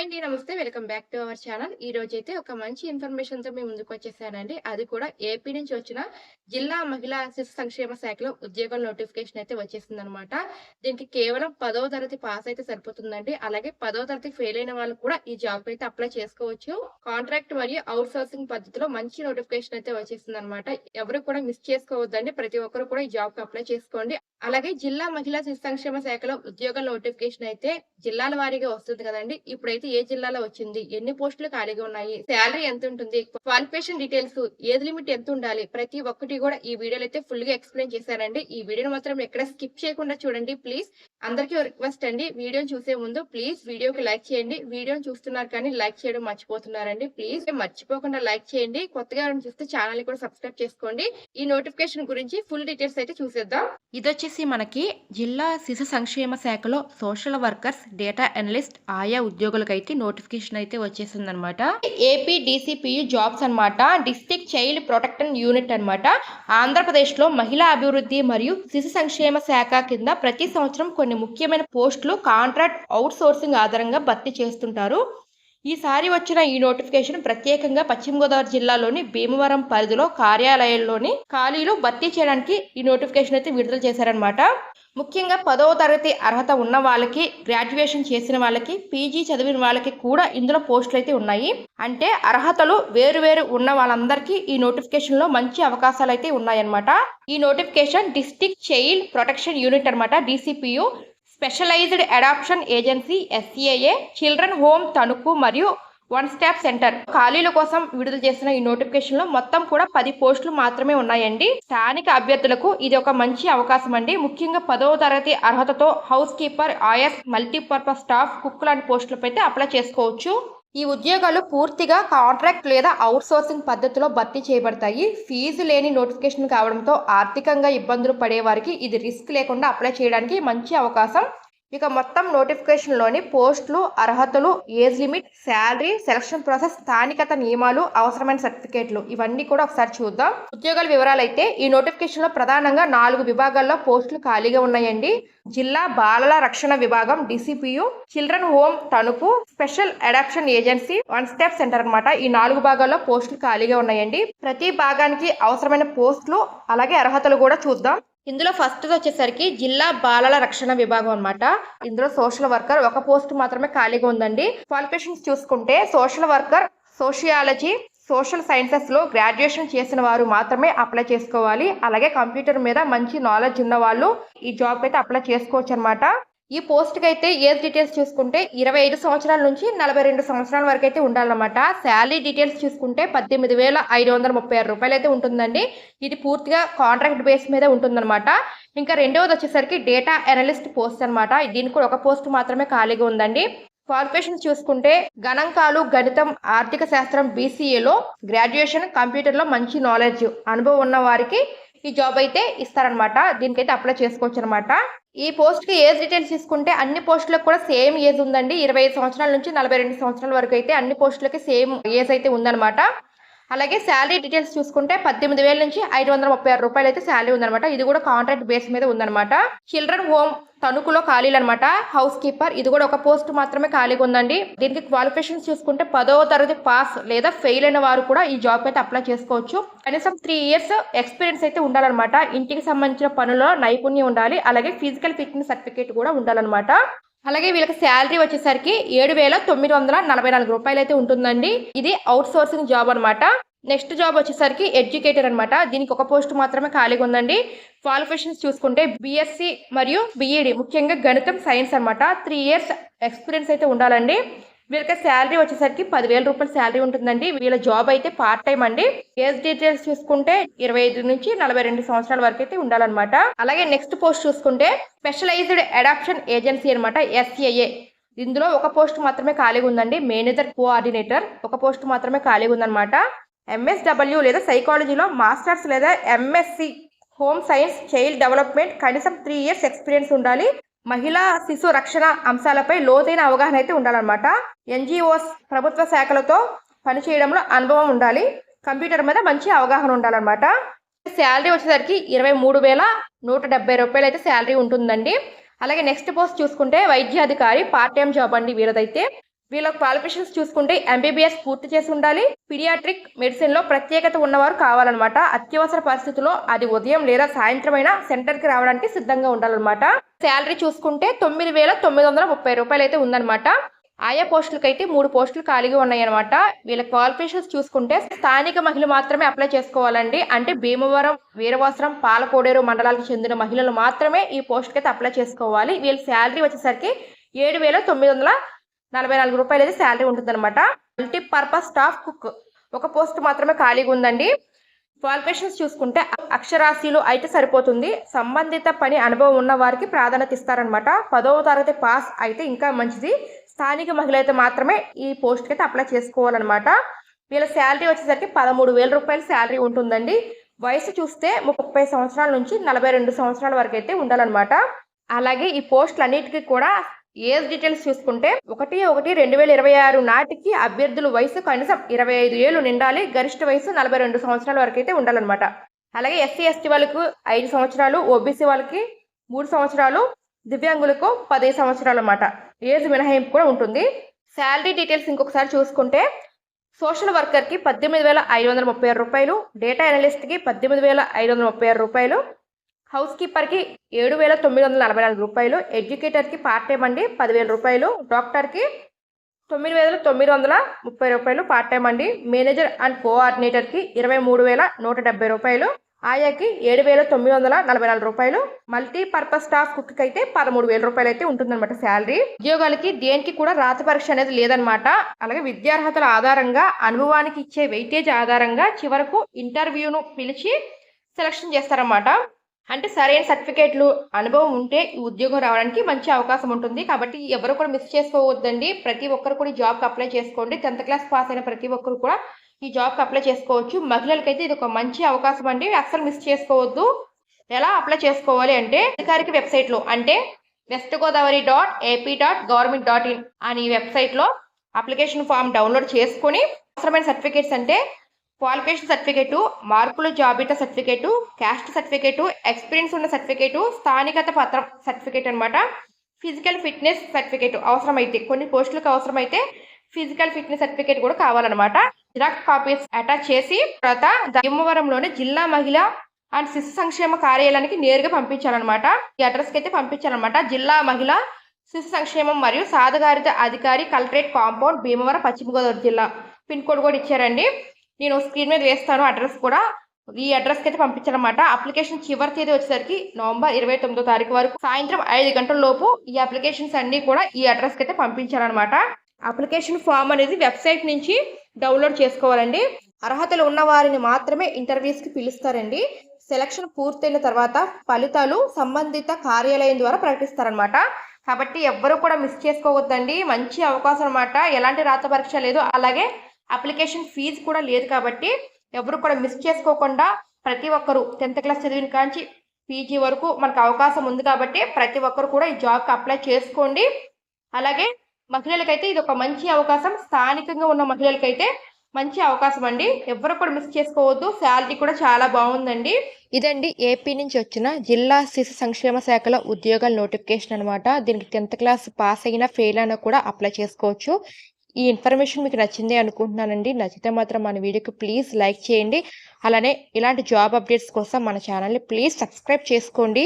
Hi అండి నమస్తే. Welcome back to our channel. ఈ రోజు అయితే ఒక మంచి ఇన్ఫర్మేషన్తో మేము ముందుకు వచ్చేసానండి. అది కూడా ఏపీ నుంచి వచ్చిన జిల్లా మహిళా శిశు సంక్షేమ శాఖలో ఉద్యోగాల నోటిఫికేషన్ అయితే వచ్చేసింది అనమాట దీనికి కేవలం పదో తరగతి పాస్ అయితే సరిపోతుందండి. అలాగే పదో తరగతి ఫెయిల్ అయిన వాళ్ళు కూడా ఈ జాబ్ అయితే అప్లై చేసుకోవచ్చు. కాంట్రాక్ట్ మరియు అవుట్ సోర్సింగ్ పద్ధతిలో మంచి నోటిఫికేషన్ అయితే వచ్చేసింది అనమాట ఎవరు కూడా మిస్ చేసుకోవద్దండి. ప్రతి ఒక్కరు కూడా ఈ జాబ్కి అప్లై చేసుకోండి. అలాగే జిల్లా మహిళా శిశు సంక్షేమ శాఖలో ఉద్యోగాల నోటిఫికేషన్ అయితే జిల్లాల వారీగా వస్తుంది కదండి. ఇప్పుడైతే ఏ జిల్లాలో వచ్చింది? ఎన్ని పోస్టులు ఖాళీగా ఉన్నాయి? శాలరీ ఎంత ఉంటుంది క్వాలిఫికేషన్ డీటెయిల్స్ ఏజ్ లిమిట్ ఎంత ఉండాలి ప్రతి ఒక్కటి కూడా ఈ వీడియోలో అయితే ఫుల్గా ఎక్స్ప్లెయిన్ చేశారండి ఈ వీడియోని మాత్రం ఎక్కడ స్కిప్ చేయకుండా చూడండి. ప్లీజ్ అందరికీ రిక్వెస్ట్ అండి. వీడియోని చూసే ముందు ప్లీజ్ వీడియోకి లైక్ చేయండి. వీడియోని చూస్తున్నారు కానీ లైక్ చేయడం మర్చిపోతున్నారండి. ప్లీజ్ మర్చిపోకుండా లైక్ చేయండి. కొత్తగా ఎవరైనా చూస్తే ఛానల్ కూడా సబ్స్క్రైబ్ చేసుకోండి. ఈ నోటిఫికేషన్ గురించి ఫుల్ డీటెయిల్స్ అయితే చూసేద్దాం. ఇది వచ్చేసి మనకి జిల్లా శిశు సంక్షేమ శాఖలో సోషల్ వర్కర్స్ డేటా అనలిస్ట్ ఆయా ఉద్యోగులకైతే నోటిఫికేషన్ అయితే వచ్చేసింది అనమాట ఏపీ డిసిపియు జాబ్స్ అన్నమాట. డిస్ట్రిక్ట్ చైల్డ్ ప్రొటెక్షన్ యూనిట్ అన్నమాట. ఆంధ్రప్రదేశ్లో మహిళా అభివృద్ధి మరియు శిశు సంక్షేమ శాఖ కింద ప్రతి సంవత్సరం కొన్ని ముఖ్యమైన పోస్టులు కాంట్రాక్ట్ అవుట్ సోర్సింగ్ ఆధారంగా భర్తీ చేస్తుంటారు. ఈసారి వచ్చిన ఈ నోటిఫికేషన్ ప్రత్యేకంగా పశ్చిమ గోదావరి జిల్లాలోని భీమవరం పరిధిలో కార్యాలయాల్లోని ఖాళీలు భర్తీ చేయడానికి ఈ నోటిఫికేషన్ అయితే విడుదల చేశారనమాట ముఖ్యంగా పదవ తరగతి అర్హత ఉన్న వాళ్ళకి గ్రాడ్యుయేషన్ చేసిన వాళ్ళకి పీజీ చదివిన వాళ్ళకి కూడా ఇందులో పోస్టులు అయితే ఉన్నాయి. అంటే అర్హతలు వేరు వేరు ఉన్న వాళ్ళందరికీ ఈ నోటిఫికేషన్లో మంచి అవకాశాలు అయితే ఉన్నాయన్నమాట. ఈ notification district child protection unit అనమాట DCPU. Specialised adoption agency SCAA children home Tanuku మరియు వన్ స్టాప్ సెంటర్. ఖాళీల కోసం విడుదల చేసిన ఈ నోటిఫికేషన్లో మొత్తం కూడా పది పోస్టులు మాత్రమే ఉన్నాయండి. స్థానిక అభ్యర్థులకు ఇది ఒక మంచి అవకాశం అండి. ముఖ్యంగా పదవ తరగతి అర్హతతో హౌస్ కీపర్ ఆయస్ మల్టీపర్పస్ స్టాఫ్ కుక్ లాంటి పోస్టులపై అప్లై చేసుకోవచ్చు. ఈ ఉద్యోగాలు పూర్తిగా కాంట్రాక్ట్ లేదా అవుట్సోర్సింగ్ పద్ధతిలో భర్తీ చేయబడతాయి. ఫీజు లేని నోటిఫికేషన్ కావడంతో ఆర్థికంగా ఇబ్బందులు పడే వారికి ఇది రిస్క్ లేకుండా అప్లై చేయడానికి మంచి అవకాశం ఇక మొత్తం నోటిఫికేషన్లోని పోస్టులు అర్హతలు age limit salary selection process స్థానికత నియమాలు అవసరమైన సర్టిఫికేట్లు ఇవన్నీ కూడా ఒకసారి చూద్దాం. ఉద్యోగాల వివరాలు అయితే ఈ నోటిఫికేషన్లో ప్రధానంగా నాలుగు విభాగాల్లో పోస్టులు ఖాళీగా ఉన్నాయండి. జిల్లా బాలల రక్షణ విభాగం DCPU children home Tanuku special adoption agency one step centre అనమాట ఈ నాలుగు భాగాల్లో పోస్టులు ఖాళీగా ఉన్నాయండి. ప్రతి భాగానికి అవసరమైన పోస్టులు అలాగే అర్హతలు కూడా చూద్దాం. ఇందులో ఫస్ట్ వచ్చేసరికి జిల్లా బాలల రక్షణ విభాగం అనమాట ఇందులో సోషల్ వర్కర్ ఒక పోస్ట్ మాత్రమే ఖాళీగా ఉందండి. క్వాలిఫికేషన్స్ చూసుకుంటే సోషల్ వర్కర్ సోషియాలజీ సోషల్ సైన్సెస్లో గ్రాడ్యుయేషన్ చేసిన వారు మాత్రమే అప్లై చేసుకోవాలి. అలాగే కంప్యూటర్ మీద మంచి నాలెడ్జ్ ఉన్న వాళ్ళు ఈ జాబ్ అయితే అప్లై చేసుకోవచ్చు అనమాట ఈ పోస్ట్కి అయితే ఏజ్ డీటెయిల్స్ చూసుకుంటే ఇరవై ఐదు సంవత్సరాల నుంచి నలభై రెండు సంవత్సరాల వరకు అయితే ఉండాలన్నమాట. శాలరీ డీటెయిల్స్ చూసుకుంటే పద్దెనిమిది వేల ఐదు వందల ముప్పై ఆరు రూపాయలు అయితే ఉంటుందండి. ఇది పూర్తిగా కాంట్రాక్ట్ బేస్ మీద ఉంటుందన్నమాట. ఇంకా రెండవది వచ్చేసరికి డేటా అనలిస్ట్ పోస్ట్ అనమాట దీనికి కూడా ఒక పోస్ట్ మాత్రమే ఖాళీగా ఉందండి. క్వాలిఫికేషన్ చూసుకుంటే గణాంకాలు గణితం ఆర్థిక శాస్త్రం బీసీఏలో గ్రాడ్యుయేషన్ కంప్యూటర్లో మంచి నాలెడ్జ్ అనుభవం ఉన్న వారికి ఈ జాబ్ అయితే ఇస్తారనమాట. దీనికైతే అప్లై చేసుకోవచ్చు అనమాట ఈ పోస్ట్కి ఏజ్ డీటెయిల్స్ తీసుకుంటే అన్ని పోస్టులకు కూడా సేమ్ ఏజ్ ఉందండి. ఇరవై ఐదు సంవత్సరాల నుంచి నలభై రెండు సంవత్సరాల వరకు అయితే అన్ని పోస్టులకి సేమ్ ఏజ్ అయితే ఉందన్నమాట అలాగే శాలరీ డీటెయిల్స్ చూసుకుంటే పద్దెనిమిది వేల నుంచి ఐదు వందల ముప్పై ఆరు రూపాయలు అయితే శాలరీ ఉందనమాట ఇది కూడా కాంట్రాక్ట్ బేస్ మీద ఉందన్నమాట. చిల్డ్రన్ హోమ్ తణుకులో ఖాళీలు అనమాట హౌస్ కీపర్ ఇది కూడా ఒక పోస్ట్ మాత్రమే ఖాళీగా ఉందండి. దీనికి క్వాలిఫికేషన్స్ చూసుకుంటే పదవ తరగతి పాస్ లేదా ఫెయిల్ అయిన వారు కూడా ఈ జాబ్ అయితే అప్లై చేసుకోవచ్చు. కనీసం త్రీ ఇయర్స్ ఎక్స్పీరియన్స్ అయితే ఉండాలన్నమాట. ఇంటికి సంబంధించిన పనుల్లో నైపుణ్యం ఉండాలి. అలాగే ఫిజికల్ ఫిట్నెస్ సర్టిఫికేట్ కూడా ఉండాలన్నమాట. అలాగే వీళ్ళకి శాలరీ వచ్చేసరికి ఏడు వేల తొమ్మిది వందల నలభై నాలుగు రూపాయలు అయితే ఉంటుందండి. ఇది అవుట్ సోర్సింగ్ జాబ్ అనమాట నెక్స్ట్ జాబ్ వచ్చేసరికి ఎడ్యుకేటర్ అనమాట దీనికి ఒక పోస్ట్ మాత్రమే ఖాళీగా ఉందండి. క్వాలిఫికేషన్స్ చూసుకుంటే బీఎస్సీ మరియు బీఈడి ముఖ్యంగా గణితం సైన్స్ అనమాట త్రీ ఇయర్స్ ఎక్స్పీరియన్స్ అయితే ఉండాలండి. వీళ్ళకి శాలరీ వచ్చేసరికి పదివేల రూపాయల శాలరీ ఉంటుందండి. వీళ్ళ జాబ్ అయితే పార్ట్ టైం అండి. ఏజ్ డీటెయిల్స్ చూసుకుంటే ఇరవై ఐదు నుంచి నలభై రెండు సంవత్సరాల వరకు అయితే ఉండాలన్నమాట. అలాగే నెక్స్ట్ పోస్ట్ చూసుకుంటే స్పెషలైజ్డ్ అడాప్షన్ ఏజెన్సీ అనమాట ఎస్ఏఏ ఇందులో ఒక పోస్ట్ మాత్రమే ఖాళీగా ఉందండి. మేనేజర్ కోఆర్డినేటర్ ఒక పోస్ట్ మాత్రమే ఖాళీగా ఉందన్నమాట. ఎంఎస్డబ్ల్యూ లేదా సైకాలజీలో మాస్టర్స్ లేదా MSc home science child development కనీసం త్రీ ఇయర్స్ ఎక్స్పీరియన్స్ ఉండాలి. మహిళా శిశు రక్షణ అంశాలపై లోతైన అవగాహన అయితే ఉండాలన్నమాట. ఎన్జిఓస్ ప్రభుత్వ శాఖలతో పనిచేయడంలో అనుభవం ఉండాలి. కంప్యూటర్ మీద మంచి అవగాహన ఉండాలన్నమాట. శాలరీ వచ్చేసరికి ఇరవై మూడు వేల నూట డెబ్బై రూపాయలు అయితే శాలరీ ఉంటుందండి. అలాగే నెక్స్ట్ పోస్ట్ చూసుకుంటే వైద్యాధికారి పార్ట్ టైం జాబ్ అండి వీరదైతే వీళ్ళ క్వాలిఫికేషన్స్ చూసుకుంటే ఎంబీబీఎస్ పూర్తి చేసి ఉండాలి. పిడియాట్రిక్ మెడిసిన్లో ప్రత్యేకత ఉన్నవారు కావాలన్నమాట. అత్యవసర పరిస్థితుల్లో అది ఉదయం లేదా సాయంత్రం అయినా సెంటర్కి రావడానికి సిద్ధంగా ఉండాలన్నమాట. శాలరీ చూసుకుంటే తొమ్మిది వేల తొమ్మిది వందల ముప్పై రూపాయలు అయితే ఉందన్నమాట. ఆయా పోస్టులకు అయితే మూడు పోస్టులు ఖాళీగా ఉన్నాయన్నమాట. వీళ్ళ క్వాలిఫికేషన్స్ చూసుకుంటే స్థానిక మహిళలు మాత్రమే అప్లై చేసుకోవాలండి. అంటే భీమవరం వీరవాసరం పాలకోడేరు మండలాలకు చెందిన మహిళలు మాత్రమే ఈ పోస్టుకైతే అప్లై చేసుకోవాలి. వీళ్ళ శాలరీ వచ్చేసరికి ఏడు వేల తొమ్మిది వందల నలభై నాలుగు రూపాయలు అయితే శాలరీ ఉంటుందన్నమాట. మల్టీపర్పస్ స్టాఫ్ కుక్ ఒక పోస్ట్ మాత్రమే ఖాళీగా ఉందండి. క్వాలిఫికేషన్స్ చూసుకుంటే అక్షరాస్యులు అయితే సరిపోతుంది. సంబంధిత పని అనుభవం ఉన్న వారికి ప్రాధాన్యత ఇస్తారనమాట పదవ తరగతి పాస్ అయితే ఇంకా మంచిది. స్థానిక మహిళ అయితే మాత్రమే ఈ పోస్ట్కి అయితే అప్లై చేసుకోవాలన్నమాట. వీళ్ళ శాలరీ వచ్చేసరికి పదమూడు వేల రూపాయల శాలరీ ఉంటుందండి. వయసు చూస్తే ముప్పై సంవత్సరాల నుంచి నలభై రెండు సంవత్సరాల వరకు అయితే ఉండాలన్నమాట. అలాగే ఈ పోస్టులు అన్నిటికీ కూడా ఏజ్ డీటెయిల్స్ చూసుకుంటే ఒకటి ఒకటి రెండు వేల ఇరవై ఆరు నాటికి అభ్యర్థుల వయసు కనీసం ఇరవై ఐదు ఏళ్ళు నిండాలి. గరిష్ట వయసు నలభై రెండు సంవత్సరాల వరకు అయితే ఉండాలన్నమాట. అలాగే ఎస్సీ ఎస్టీ వాళ్ళకు ఐదు సంవత్సరాలు ఓబీసీ వాళ్ళకి మూడు సంవత్సరాలు దివ్యాంగులకు పదిహేను సంవత్సరాలు అన్నమాట. ఏజ్ మినహాయింపు కూడా ఉంటుంది. శాలరీ డీటెయిల్స్ ఇంకొకసారి చూసుకుంటే సోషల్ వర్కర్కి పద్దెనిమిది వేల ఐదు వందల ముప్పై ఆరు రూపాయలు డేటా అనలిస్ట్కి పద్దెనిమిది వేల ఐదు వందల ముప్పై ఆరు రూపాయలు హౌస్ కీపర్కి ఏడు వేల తొమ్మిది వందల నలభై నాలుగు రూపాయలు ఎడ్యుకేటర్కి పార్ట్ టైం అండి పదివేల రూపాయలు డాక్టర్కి తొమ్మిది వేల తొమ్మిది వందల ముప్పై రూపాయలు పార్ట్ టైం అండి మేనేజర్ అండ్ కోఆర్డినేటర్కి ఇరవై మూడు వేల నూట డెబ్బై రూపాయలు ఆయాకి ఏడు వేల తొమ్మిది వందల నలభై నాలుగు రూపాయలు మల్టీ పర్పస్ స్టాఫ్ కుక్కి అయితే పదమూడు వేల రూపాయలు అయితే ఉంటుందన్నమాట శాలరీ. ఉద్యోగాలకి దేనికి కూడా రాత పరీక్ష అనేది లేదనమాట అలాగే విద్యార్హతల ఆధారంగా అనుభవానికి ఇచ్చే వెయిటేజ్ ఆధారంగా చివరకు ఇంటర్వ్యూను పిలిచి సెలక్షన్ చేస్తారన్నమాట. అంటే సరైన సర్టిఫికేట్లు అనుభవం ఉంటే ఈ ఉద్యోగం రావడానికి మంచి అవకాశం ఉంటుంది. కాబట్టి ఎవరు కూడా మిస్ చేసుకోవద్దండి. ప్రతి ఒక్కరు కూడా ఈ జాబ్కి అప్లై చేసుకోండి. టెన్త్ క్లాస్ పాస్ అయిన ప్రతి ఒక్కరు కూడా ఈ జాబ్కి అప్లై చేసుకోవచ్చు. మహిళలకైతే ఇది ఒక మంచి అవకాశం అండి. అస్సలు మిస్ చేసుకోవద్దు. ఎలా అప్లై చేసుకోవాలి అంటే అధికారిక వెబ్సైట్లో అంటే west Godavari dot AP dot government dot in అని వెబ్సైట్లో అప్లికేషన్ ఫామ్ డౌన్లోడ్ చేసుకొని అవసరమైన సర్టిఫికేట్స్ అంటే క్వాలిఫికేషన్ సర్టిఫికేటు మార్కుల జాబితా సర్టిఫికేటు క్యాస్ట్ సర్టిఫికేటు ఎక్స్పీరియన్స్ ఉన్న సర్టిఫికేటు స్థానికత పత్రం సర్టిఫికేట్ అనమాట ఫిజికల్ ఫిట్నెస్ సర్టిఫికేట్ అవసరమైతే కొన్ని పోస్టులకు అవసరమైతే ఫిజికల్ ఫిట్నెస్ సర్టిఫికేట్ కూడా కావాలన్నమాట. జిరాక్స్ కాపీస్ అటాచ్ చేసి తర్వాత భీమవరంలోని జిల్లా మహిళ అండ్ శిశు సంక్షేమ కార్యాలయానికి నేరుగా పంపించాలన్నమాట. ఈ అడ్రస్కి అయితే పంపించాలన్నమాట. జిల్లా మహిళ శిశు సంక్షేమం మరియు సాధగారిత అధికారి కలెక్టరేట్ కాంపౌండ్ భీమవరం పశ్చిమ గోదావరి జిల్లా. పిన్ కోడ్ కూడా ఇచ్చారండి. నేను స్క్రీన్ మీద వేస్తాను అడ్రస్ కూడా. ఈ అడ్రస్కి అయితే పంపించాలన్నమాట. అప్లికేషన్ చివరి తేదీ వచ్చేసరికి నవంబర్ ఇరవై తొమ్మిదో తారీఖు వరకు. సాయంత్రం ఐదు గంటల లోపు ఈ అప్లికేషన్స్ అన్ని కూడా ఈ అడ్రస్కి అయితే పంపించాలన్నమాట. అప్లికేషన్ ఫామ్ అనేది వెబ్సైట్ నుంచి డౌన్లోడ్ చేసుకోవాలండి. అర్హతలు ఉన్న వారిని మాత్రమే ఇంటర్వ్యూస్కి పిలుస్తారండి. సెలక్షన్ పూర్తయిన తర్వాత ఫలితాలు సంబంధిత కార్యాలయం ద్వారా ప్రకటిస్తారనమాట కాబట్టి ఎవ్వరూ కూడా మిస్ చేసుకోవద్దండి. మంచి అవకాశం అనమాట ఎలాంటి రాత పరీక్ష లేదు. అలాగే అప్లికేషన్ ఫీజు కూడా లేదు కాబట్టి ఎవరు కూడా మిస్ చేసుకోకుండా ప్రతి ఒక్కరు టెన్త్ క్లాస్ చదివిన కాంచి పీజీ వరకు మనకు అవకాశం ఉంది కాబట్టి ప్రతి ఒక్కరు కూడా ఈ జాబ్కి అప్లై చేసుకోండి. అలాగే మహిళలకైతే ఇది ఒక మంచి అవకాశం. స్థానికంగా ఉన్న మహిళలకైతే మంచి అవకాశం అండి. ఎవరు కూడా మిస్ చేసుకోవద్దు. శాలరీ కూడా చాలా బాగుందండి. ఇదండి ఏపీ నుంచి వచ్చిన జిల్లా శిశు సంక్షేమ శాఖలో ఉద్యోగాల నోటిఫికేషన్ అనమాట దీనికి టెన్త్ క్లాస్ పాస్ అయినా ఫెయిల్ అయినా కూడా అప్లై చేసుకోవచ్చు. ఈ ఇన్ఫర్మేషన్ మీకు నచ్చింది అనుకుంటున్నానండి. నచ్చితే మాత్రం మన వీడియోకి ప్లీజ్ లైక్ చేయండి. అలానే ఇలాంటి జాబ్ అప్డేట్స్ కోసం మన ఛానల్ని ప్లీజ్ సబ్స్క్రైబ్ చేసుకోండి.